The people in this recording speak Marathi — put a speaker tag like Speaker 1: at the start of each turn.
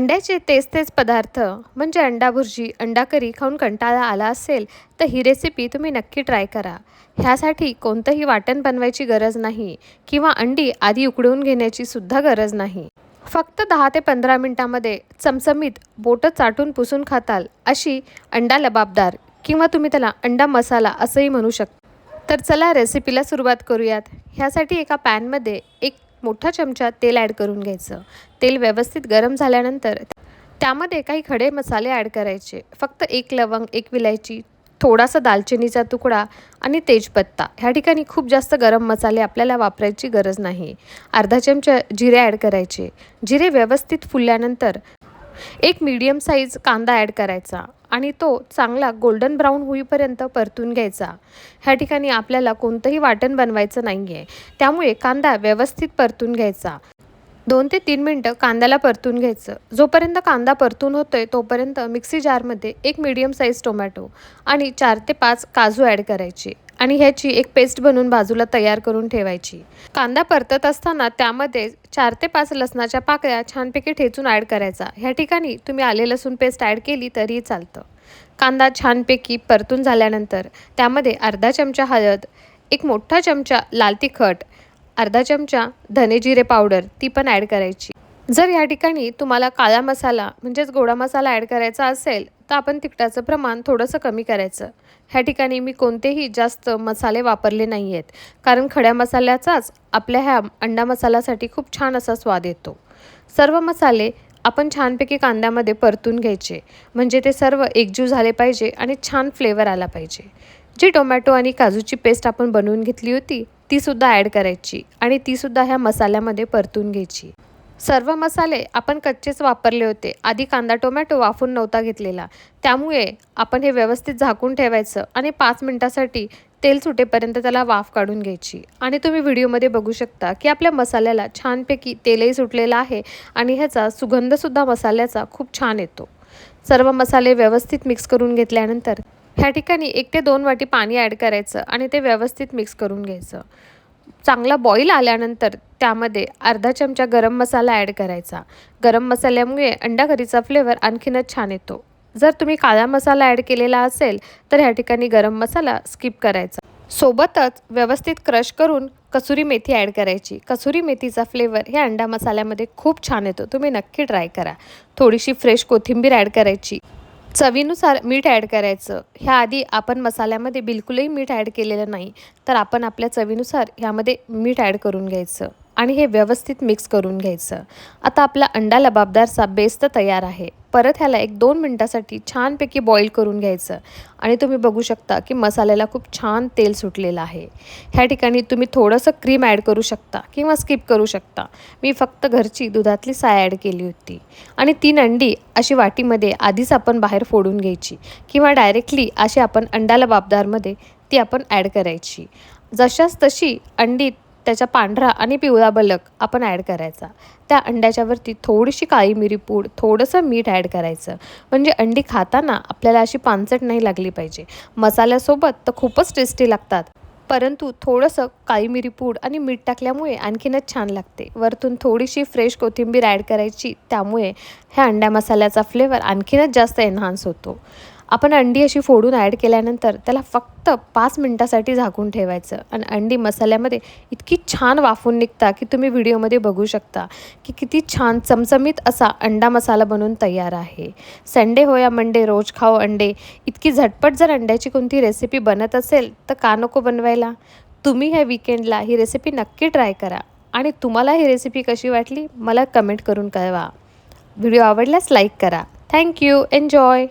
Speaker 1: अंड्याचे तेच तेच पदार्थ म्हणजे अंडा भुर्जी अंडा करी खाऊन कंटाळा आला असेल तर ही रेसिपी तुम्ही नक्की ट्राय करा. ह्यासाठी कोणतंही वाटण बनवायची गरज नाही किंवा अंडी आधी उकडवून घेण्याची सुद्धा गरज नाही. फक्त दहा ते पंधरा मिनटामध्ये चमचमीत बोटं चाटून पुसून खाताल अशी अंडा लबाबदार किंवा तुम्ही त्याला अंडा मसाला असंही म्हणू शकता. तर चला रेसिपीला सुरुवात करूयात. ह्यासाठी एका पॅनमध्ये एक मोठा चमचा तेल ॲड करून घ्यायचं. तेल व्यवस्थित गरम झाल्यानंतर त्यामध्ये काही खडे मसाले ॲड करायचे. फक्त एक लवंग एक विलायची थोडासा दालचिनीचा तुकडा आणि तेजपत्ता. ह्या ठिकाणी खूप जास्त गरम मसाले आपल्याला वापरायची गरज नाही. अर्धा चमचा जिरे ॲड करायचे. जिरे व्यवस्थित फुलल्यानंतर एक मीडियम साईज कांदा ॲड करायचा आणि तो चांगला गोल्डन ब्राऊन होईपर्यंत परतून घ्यायचा. ह्या ठिकाणी आपल्याला कोणतंही वाटण बनवायचं नाही आहे त्यामुळे कांदा व्यवस्थित परतून घ्यायचा. दोन ते तीन मिनटं कांद्याला परतून घ्यायचं. जोपर्यंत कांदा परतून होतो आहे तोपर्यंत मिक्सी जारमध्ये एक मीडियम साईज टोमॅटो आणि चार ते पाच काजू ॲड करायचे. आणि ह्याची एक पेस्ट बनवून बाजूला तयार करून ठेवायची. कांदा परतत असताना त्यामध्ये चार ते पाच लसणाच्या पाकळ्या छानपैकी ठेचून ॲड करायचा. ह्या ठिकाणी तुम्ही आले लसूण पेस्ट ॲड केली तरीही चालतं. कांदा छानपैकी परतून झाल्यानंतर त्यामध्ये अर्धा चमचा हळद एक मोठा चमचा लाल तिखट अर्धा चमचा धने जिरे पावडर ती पण ॲड करायची. जर या ठिकाणी तुम्हाला काळा मसाला म्हणजेच गोडा मसाला ॲड करायचा असेल तर आपण तिखटाचं प्रमाण थोडंसं कमी करायचं. ह्या ठिकाणी मी कोणतेही जास्त मसाले वापरले नाही आहेत कारण खड्या मसाल्याचाच आपल्या ह्या अंडा मसाल्यासाठी खूप छान असा स्वाद येतो. सर्व मसाले आपण छानपैकी कांद्यामध्ये परतून घ्यायचे. म्हणजे ते सर्व एकजीव झाले पाहिजे आणि छान फ्लेवर आला पाहिजे. जी टोमॅटो आणि काजूची पेस्ट आपण बनवून घेतली होती तीसुद्धा ॲड करायची आणि तीसुद्धा ह्या मसाल्यामध्ये परतून घ्यायची. सर्व मसाले आपण कच्चेच वापरले होते. आधी कांदा टोमॅटो वाफून नव्हता घेतलेला. त्यामुळे आपण हे व्यवस्थित झाकून ठेवायचं आणि पाच मिनटासाठी तेल सुटेपर्यंत त्याला वाफ काढून घ्यायची. आणि तुम्ही व्हिडिओमध्ये बघू शकता की आपल्या मसाल्याला छानपैकी तेलही सुटलेलं आहे आणि ह्याचा सुगंधसुद्धा मसाल्याचा खूप छान येतो. सर्व मसाले व्यवस्थित मिक्स करून घेतल्यानंतर ह्या ठिकाणी एक ते दोन वाटी पाणी ॲड करायचं आणि ते व्यवस्थित मिक्स करून घ्यायचं. चांगला बॉईल आल्यानंतर त्यामध्ये अर्धा चमचा गरम मसाला ॲड करायचा. गरम मसाल्यामुळे अंडा करीचा फ्लेवर आणखीनच छान येतो. जर तुम्ही काळा मसाला ॲड केलेला असेल तर ह्या ठिकाणी गरम मसाला स्किप करायचा. सोबतच व्यवस्थित क्रश करून कसुरी मेथी ॲड करायची. कसुरी मेथीचा फ्लेवर ह्या अंडा मसाल्यामध्ये खूप छान येतो. तुम्ही नक्की ट्राय करा. थोडीशी फ्रेश कोथिंबीर ॲड करायची. चवीनुसार मीठ ॲड करायचं. ह्या आधी आपण मसाल्यामध्ये बिलकुलही मीठ ॲड केलेलं नाही. तर आपण आपल्या चवीनुसार ह्यामध्ये मीठ ॲड करून घ्यायचं आणि हे व्यवस्थित मिक्स करून घ्यायचं. आता आपला अंडा लबाबदारचा बेस तर तयार आहे. परत ह्याला एक दोन मिनटासाठी छानपैकी बॉईल करून घ्यायचं. आणि तुम्ही बघू शकता की मसाल्याला खूप छान तेल सुटलेलं आहे. ह्या ठिकाणी तुम्ही थोडंसं क्रीम ॲड करू शकता किंवा स्किप करू शकता. मी फक्त घरची दुधातली साय ॲड केली होती. आणि तीन अंडी अशी वाटीमध्ये आधीच आपण बाहेर फोडून घ्यायची किंवा डायरेक्टली अशी आपण अंडाला बाबदारमध्ये ती आपण ॲड करायची. जशाच तशी अंडी त्याचा पांढरा आणि पिवळा बलक आपण ॲड करायचा. त्या अंड्याच्यावरती थोडीशी काळी मिरी पूड थोडंसं मीठ ॲड करायचं. म्हणजे अंडी खाताना आपल्याला अशी पानसट नाही लागली पाहिजे. मसाल्यासोबत तर खूपच टेस्टी लागतात. परंतु थोडंसं काळी मिरी पूड आणि मीठ टाकल्यामुळे आणखीनच छान लागते. वरतून थोडीशी फ्रेश कोथिंबीर ॲड करायची त्यामुळे ह्या अंड्या मसाल्याचा फ्लेवर आणखीनच जास्त एन्हान्स होतो. आपण अंडी अशी फोडून ॲड केल्यानंतर त्याला फक्त पाच मिनटासाठी झाकून ठेवायचं. आणि अंडी मसाल्यामध्ये इतकी छान वाफून निघता की तुम्ही व्हिडिओमध्ये बघू शकता की किती छान चमचमीत असा अंडा मसाला बनवून तयार आहे. संडे हो या मंडे रोज खाओ अंडे. इतकी झटपट जर अंड्याची कोणती रेसिपी बनत असेल तर का नको बनवायला? तुम्ही ह्या विकेंडला ही रेसिपी नक्की ट्राय करा. आणि तुम्हाला ही रेसिपी कशी वाटली? मला कमेंट करून कळवा. व्हिडिओ आवडल्यास लाईक करा. Thank you enjoy